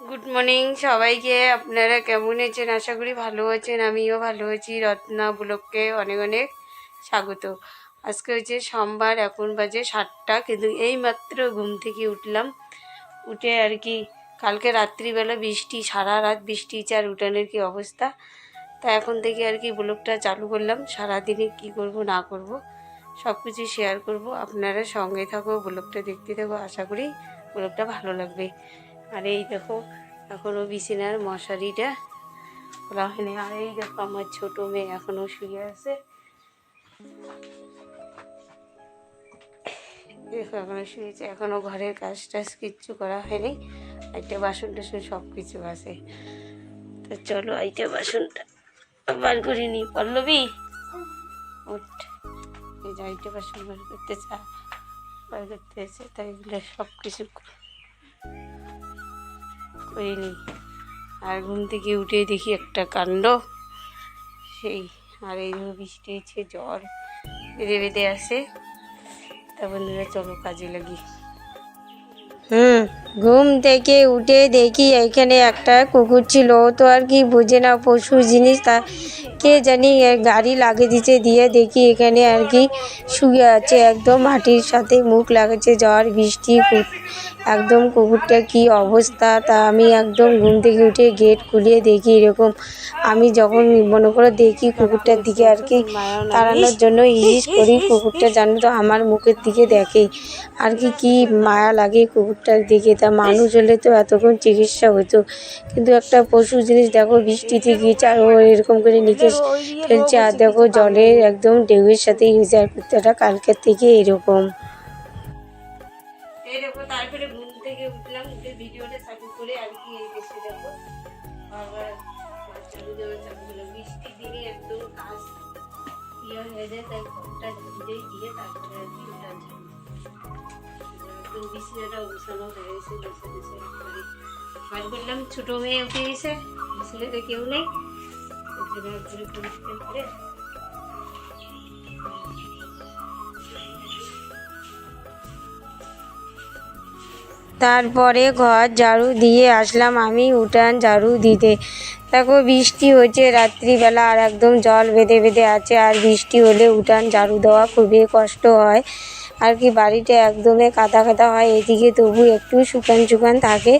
Good morning সবাইকে। আপনারা কেমন আছেন? আশা করি ভালো আছেন। আমিও ভালো আছি। রত্না ব্লককে অনেক অনেক স্বাগত। আজকে হচ্ছে সোমবার, এখন বাজে সাতটা। কিন্তু এই মাত্র ঘুম থেকে উঠলাম। উঠে আর কি কালকে রাত্রিবেলা বৃষ্টি, সারা রাত বৃষ্টি, চার উঠানের কি অবস্থা? তা এখন থেকে আর কি ব্লগটা চালু করলাম। সারাদিনে কি করব, না করব সব কিছু শেয়ার করব। আপনারা সঙ্গে থাকো, ব্লগটা দেখতে থাকো। আশা করি ব্লগটা ভালো লাগবে। আর এই দেখো এখনও বিছানার মশারিটা খোলা হয়নি। আর এই দেখো, আমার ছোটো মেয়ে এখনও শুয়ে আছে। দেখো এখনও শুয়েছে। এখনও ঘরের কাজ টাজ কিচ্ছু করা হয়নি। একটা বাসন টাসন সব কিছু আছে। তো চলো এইটা বাসনটা বার করিনি পল্লবী ওঠ এই যে বাসন বার করতে চা, বার করতে এসে তাই সব কিছু করিনি আর ঘুম থেকে উঠে দেখি একটা কাণ্ড। সেই, আর এই বৃষ্টি হচ্ছে, জ্বর বেঁধে বেঁধে আসে তা বন্ধুরা, চলো কাজে লাগি। হুম। ঘুম থেকে উঠে দেখি এখানে একটা কুকুর ছিল। তো আর কি বোঝে না, পশু জিনিস তা কে জানি গাড়ি লাগিয়ে দিচ্ছে দিয়ে দেখি এখানে আর কি শুয়ে আছে, একদম মাটির সাথে মুখ লাগাচ্ছে। ঝড়, বৃষ্টি একদম কুকুরটা কি অবস্থা তা আমি একদম ঘুম থেকে উঠে গেট খুলিয়ে দেখি এরকম। আমি যখন মনে করে দেখি কুকুরটার দিকে আর কি তাড়ানোর জন্য ইলিশ করি, কুকুরটা জানো তো আমার মুখের দিকে দেখে। আর কি কি মায়া লাগে কুকুরটার দিকে তা মানুষ হলে তো এতক্ষণ চিকিৎসা হতো। কিন্তু একটা পশু জিনিস দেখো বৃষ্টিতে গিয়েছে আর ও এরকম করে নিকেশ ফেলছে। আর দেখো, জলের একদম ঢেউয়ের সাথে আর কুত্তাটা কালকের থেকে এরকম। ইয়ে হয়ে যায়, তাই দিয়ে তারপরে আর কি ওটা মেয়ে উঠে গেছে কেউ নেই। তারপরে ঘর ঝাড়ু দিয়ে আসলাম আমি উঠান ঝাড়ু দিতে। দেখো বৃষ্টি হচ্ছে রাত্রিবেলা আর একদম জল বেঁধে বেঁধে আছে, আর বৃষ্টি হলে উঠান ঝাড়ু দেওয়া খুবই কষ্ট হয়। আর কি বাড়িটা একদমই কাদা কাদা হয়, এদিকে তবু একটু শুকান শুকান থাকে।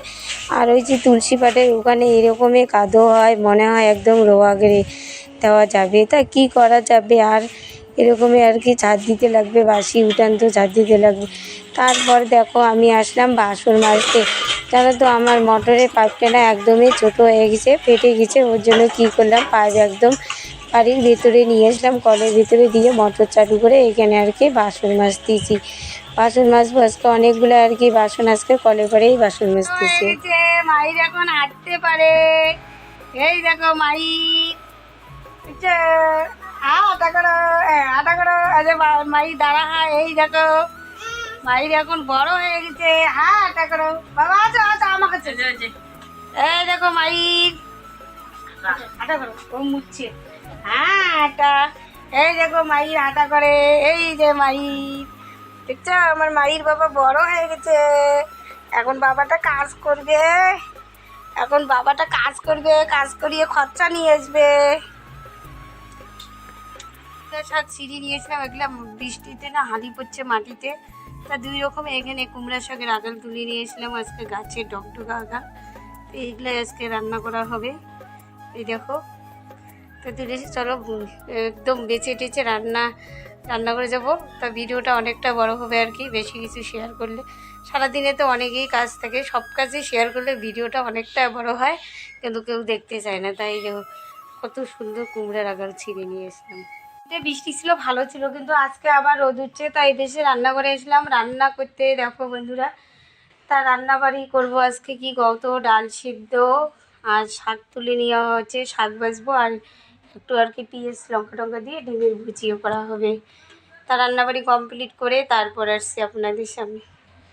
আর ওই যে তুলসী পাটের ওখানে এরকমই কাদো হয়, মনে হয় একদম রোয়া গেড়ে দেওয়া যাবে। তা কি করা যাবে? আর এরকমই আর কি ছাদ দিতে লাগবে, বাসি উঠান তো ঝাড় দিতে লাগবে। তারপর দেখো, আমি আসলাম বাসন মাজতে জানো তো, আমার মোটরের পাইপটা না একদমই ছোটো হয়ে গেছে, ফেটে গেছে, ওর জন্য কী করলাম, পাইপ একদম বাড়ির ভেতরে নিয়ে আসলাম, কলের ভিতরে দিয়ে মটর চালু করে এখানে আর কি বাসন মাজতেছি। বাসন মাজবো আজকে অনেকগুলো আর কি বাসন, আজকে কলে করেই বাসন মাজতেছি। মাইর এখন হাঁটতে পারে। এই দেখো মাই। আটা মাই দাঁড়া এই দেখো। মাইর এখন বড় হয়ে গেছে আটা করো। বাবা আচ্ছা আচ্ছা এই দেখো করো, ও হ্যাঁ আটা। এই দেখো মাইর আটা করে, এই যে মাইর। দেখছ? আমার মাইর বাবা বড় হয়ে গেছে। এখন বাবাটা কাজ করবে। এখন বাবাটা কাজ করবে, কাজ করিয়ে খরচা নিয়ে আসবে। সব সিঁড়ি নিয়েছিলাম এগুলো বৃষ্টিতে না হাঁড়ি পড়ছে মাটিতে। তা দুই রকম এখানে কুমড়া শাকের আগাল তুলে নিয়েছিলাম আজকে গাছের ডকডকা আগাল। এইগুলো আজকে রান্না করা হবে। এই দেখো তো তুলেছি চলো একদম বেছে টেছে রান্না রান্না করে যাব। তা ভিডিওটা অনেকটা বড় হবে আর কি, বেশি কিছু শেয়ার করলে। সারাদিনে তো অনেকেই কাজ থাকে, সব কাজে শেয়ার করলে ভিডিওটা অনেকটা বড় হয়, কিন্তু কেউ দেখতে চায় না। তাই কত সুন্দর কুমড়ার আগাল ছিঁড়ে নিয়ে এসলাম। এটা বৃষ্টি ছিল, ভালো ছিল, কিন্তু আজকে আবার রোদ উঠছে, তাই দেশে রান্না করে এসলাম। রান্না করতে দেখো বন্ধুরা, তা রান্না বাড়ি করব আজকে কি? গত ডাল সিদ্ধ, আর শাক তুলে নেওয়া হচ্ছে, শাক বাজবো আর একটু আর কি পিঁয়াজ, লঙ্কা টঙ্কা দিয়ে ডিমের ভুজিও করা হবে। তা রান্নাবাড়ি কমপ্লিট করে তারপর আসছি আপনাদের সামনে।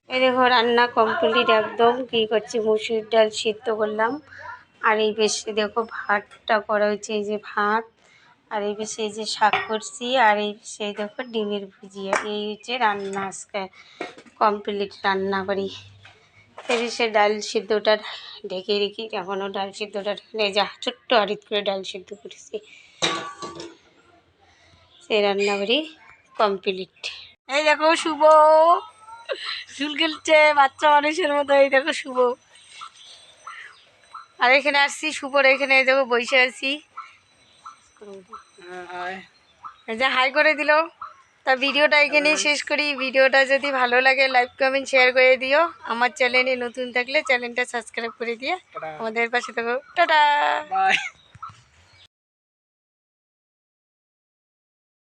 এই দেখো, রান্না কমপ্লিট একদম। কী করছি? মুসুর ডাল সিদ্ধ করলাম। আর এই বেশি দেখো, ভাতটা করা হয়েছে, এই যে ভাত। আর এই বেশি, এই যে শাক করছি। আর এই সেই দেখো, ডিমের ভুজিয়া। এই হচ্ছে রান্না আজকে কমপ্লিট রান্না বাড়ি সে ডাল সিদ্ধটা ঢেকে রেখি এখনও ডাল সিদ্ধটা ঢেকে যা ছোট্ট আরিত করে ডাল সিদ্ধ করেছি। সেই রান্নাবাড়ি কমপ্লিট। এই দেখো শুভ। চুল খেলছে বাচ্চা মানুষের মতো এই দেখো শুভ। আর এখানে আসছি শুভর এখানে দেখো বসে আছি। এই হাই করে দিল। তা ভিডিওটা এখানেই শেষ করি। ভিডিওটা যদি ভালো লাগে লাইক কমেন্ট শেয়ার করে দিও। আমার চ্যানেলে নতুন থাকলে চ্যানেলটা সাবস্ক্রাইব করে দিয়ে আমাদের পাশে থাকো। টাটা।